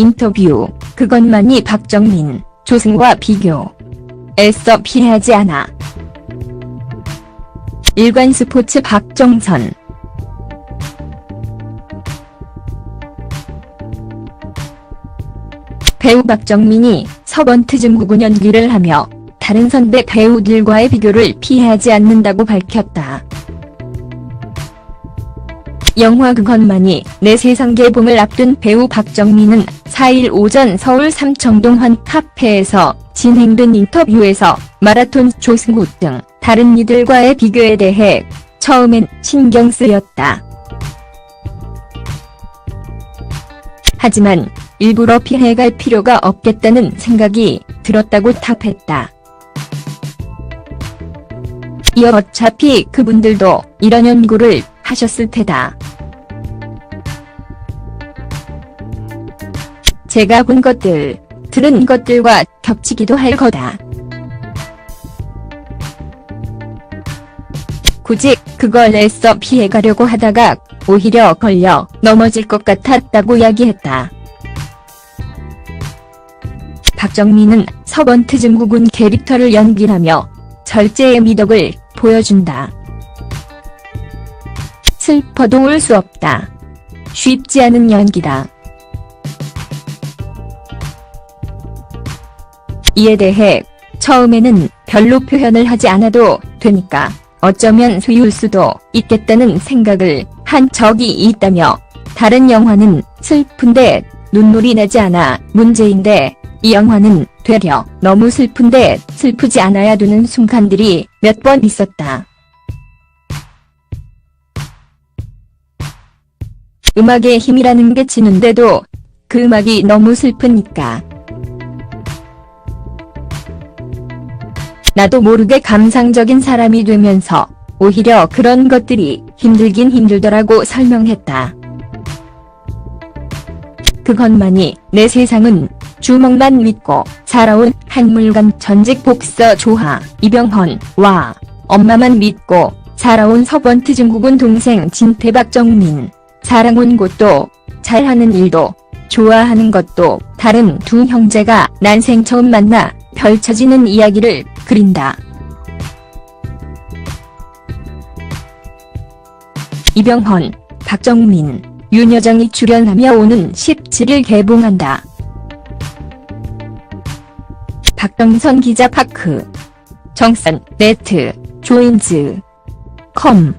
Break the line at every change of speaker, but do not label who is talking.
인터뷰, 그것만이 박정민, 조승과 비교. 애써 피하지 않아. 일간 스포츠 박정선. 배우 박정민이 서번트 증후군 연기를 하며 다른 선배 배우들과의 비교를 피하지 않는다고 밝혔다. 영화 그것만이 내 세상 개봉을 앞둔 배우 박정민은 4일 오전 서울 삼청동 한 카페에서 진행된 인터뷰에서 마라톤 조승우 등 다른 이들과의 비교에 대해 처음엔 신경 쓰였다. 하지만 일부러 피해갈 필요가 없겠다는 생각이 들었다고 답했다. 이어 어차피 그분들도 이런 연구를 하셨을 테다. 제가 본 것들, 들은 것들과 겹치기도 할 거다. 굳이 그걸 애써 피해가려고 하다가 오히려 걸려 넘어질 것 같았다고 이야기했다. 박정민은 서번트 증후군 캐릭터를 연기하며 절제의 미덕을 보여준다. 슬퍼도 울 수 없다. 쉽지 않은 연기다. 이에 대해 처음에는 별로 표현을 하지 않아도 되니까 어쩌면 수유일 수도 있겠다는 생각을 한 적이 있다며 다른 영화는 슬픈데 눈물이 나지 않아 문제인데 이 영화는 되려 너무 슬픈데 슬프지 않아야 되는 순간들이 몇 번 있었다. 음악의 힘이라는 게 지는데도 그 음악이 너무 슬프니까. 나도 모르게 감상적인 사람이 되면서 오히려 그런 것들이 힘들긴 힘들더라고 설명했다. 그것만이 내 세상은 주먹만 믿고 살아온 한물간 전직 복서 조하 이병헌 와 엄마만 믿고 살아온 서번트 증후군 동생 진태박 정민 사랑 온 곳도 잘하는 일도 좋아하는 것도 다른 두 형제가 난생 처음 만나 펼쳐지는 이야기를 그린다. 이병헌, 박정민, 윤여정이 출연하며 오는 17일 개봉한다. 박정선 기자 파크, 정선, 네트, 조인즈, 컴